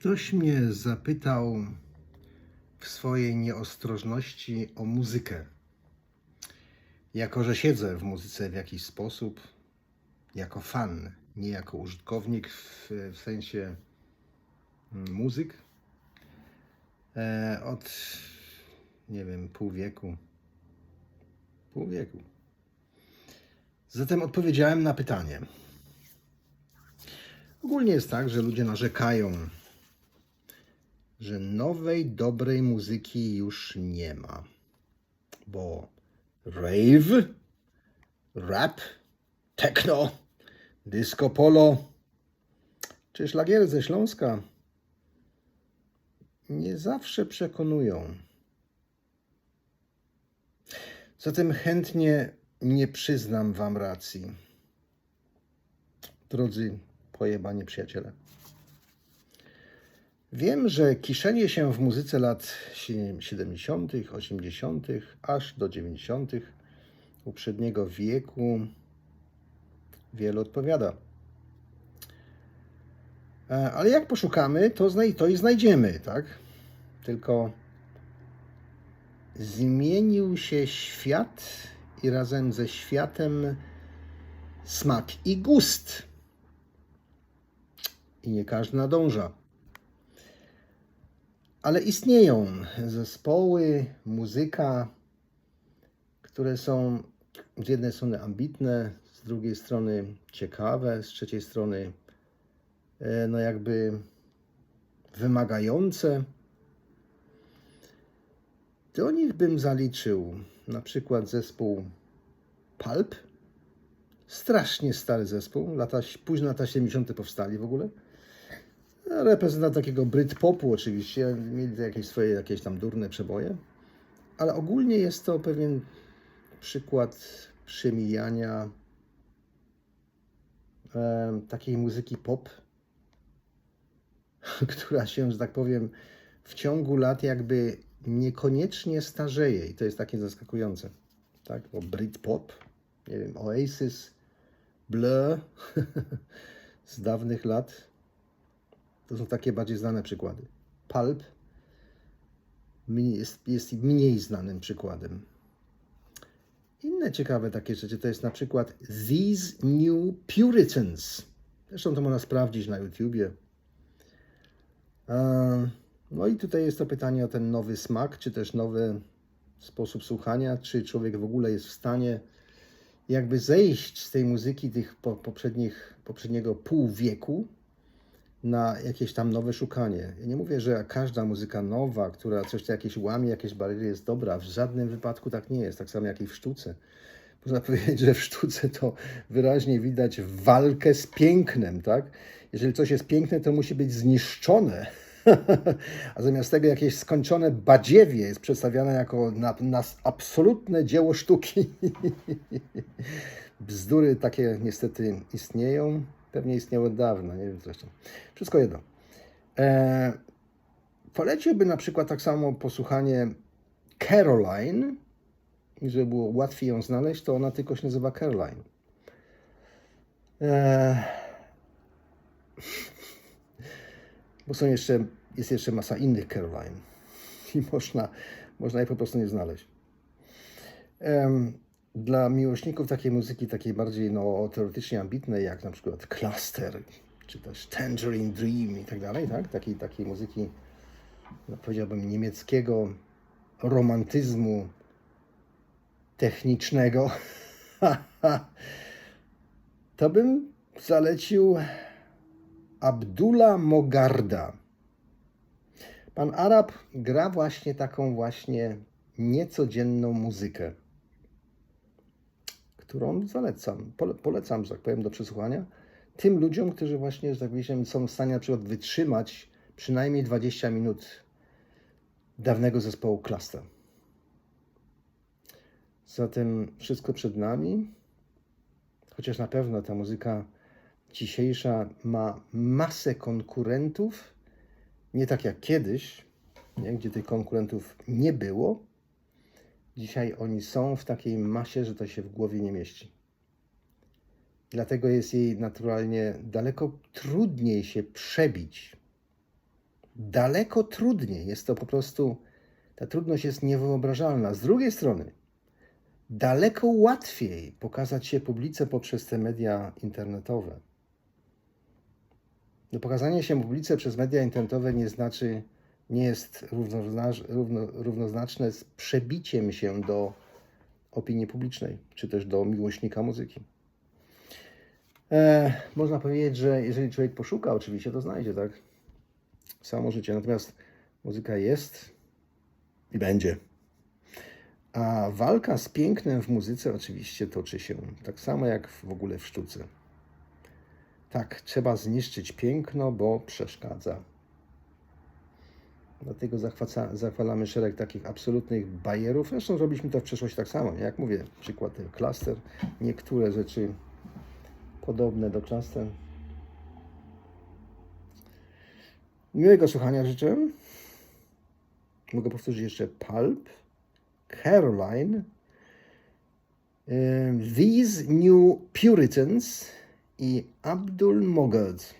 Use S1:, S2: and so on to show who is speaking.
S1: Ktoś mnie zapytał w swojej nieostrożności o muzykę. Jako, że siedzę w muzyce w jakiś sposób, jako fan, nie jako użytkownik w, w sensie mm, muzyk, e, od nie wiem, pół wieku. Pół wieku. Zatem odpowiedziałem na pytanie. Ogólnie jest tak, że ludzie narzekają, że nowej, dobrej muzyki już nie ma. Bo rave, rap, techno, disco polo czy szlagiery ze Śląska nie zawsze przekonują. Zatem chętnie nie przyznam Wam racji. Drodzy pojebani przyjaciele. Wiem, że kiszenie się w muzyce lat 70., 80., aż do 90. poprzedniego wieku wiele odpowiada. E, Ale jak poszukamy, to, znaj- to i znajdziemy, tak? Tylko zmienił się świat i razem ze światem smak i gust. I nie każdy nadąża. Ale istnieją zespoły, muzyka, które są z jednej strony ambitne, z drugiej strony ciekawe, z trzeciej strony e, no jakby wymagające. Do nich bym zaliczył na przykład zespół Pulp. Strasznie stary zespół, lata, późne lata 70. powstali w ogóle. Reprezentant takiego Britpopu oczywiście, mieli jakieś swoje jakieś tam durne przeboje, ale ogólnie jest to pewien przykład przemijania em, takiej muzyki pop, która się, że tak powiem, w ciągu lat jakby niekoniecznie starzeje i to jest takie zaskakujące. Tak? Bo Britpop, nie wiem, Oasis, Blur z dawnych lat to są takie bardziej znane przykłady. Pulp jest, jest mniej znanym przykładem. Inne ciekawe takie rzeczy to jest na przykład These New Puritans. Zresztą to można sprawdzić na YouTubie. E, No i tutaj jest to pytanie o ten nowy smak, czy też nowy sposób słuchania, czy człowiek w ogóle jest w stanie jakby zejść z tej muzyki tych po, poprzednich, poprzedniego pół wieku na jakieś tam nowe szukanie. Ja nie mówię, że każda muzyka nowa, która coś tu jakieś łamie, jakieś bariery jest dobra. W żadnym wypadku tak nie jest. Tak samo jak i w sztuce. Można powiedzieć, że w sztuce to wyraźnie widać walkę z pięknem, tak? Jeżeli coś jest piękne, to musi być zniszczone. A zamiast tego jakieś skończone badziewie jest przedstawiane jako na, na absolutne dzieło sztuki. Bzdury takie niestety istnieją. Pewnie istniały od dawna, nie wiem zresztą. Wszystko jedno. E, na przykład tak samo posłuchanie Caroline. Żeby było łatwiej ją znaleźć, to ona tylko się nazywa Caroline. E, bo są jeszcze, jest jeszcze masa innych Caroline. I można, można je po prostu nie znaleźć. Em, Dla miłośników takiej muzyki, takiej bardziej no, teoretycznie ambitnej, jak na przykład Cluster, czy też Tangerine Dream i tak dalej, tak? Takiej, takiej muzyki, no, powiedziałbym, niemieckiego romantyzmu technicznego, to bym zalecił Abdullah Mogarda. Pan Arab gra właśnie taką właśnie niecodzienną muzykę, którą zalecam, pole, polecam, że tak powiem, do przesłuchania tym ludziom, którzy właśnie, że tak powiem, są w stanie na przykład wytrzymać przynajmniej 20 minut dawnego zespołu Cluster. Zatem wszystko przed nami, chociaż na pewno ta muzyka dzisiejsza ma masę konkurentów, nie tak jak kiedyś, nie? gdzie tych konkurentów nie było. Dzisiaj oni są w takiej masie, że to się w głowie nie mieści. Dlatego jest jej naturalnie daleko trudniej się przebić daleko trudniej. Jest to po prostu, ta trudność jest niewyobrażalna. Z drugiej strony, daleko łatwiej pokazać się publice poprzez te media internetowe. No, pokazanie się publice przez media internetowe nie znaczy, nie jest równoznaczne, równo, równoznaczne z przebiciem się do opinii publicznej, czy też do miłośnika muzyki. E, można powiedzieć, że jeżeli człowiek poszuka, oczywiście to znajdzie, tak? Samo życie. Natomiast muzyka jest i będzie. A walka z pięknem w muzyce oczywiście toczy się tak samo jak w ogóle w sztuce. Tak, trzeba zniszczyć piękno, bo przeszkadza. Dlatego zachwaca, zachwalamy szereg takich absolutnych bajerów. Zresztą robiliśmy to w przeszłości tak samo. Jak mówię, przykład klaster. Niektóre rzeczy podobne do klaster. Miłego słuchania życzę. Mogę powtórzyć jeszcze Pulp, Caroline, These New Puritans i Abdul Mogad.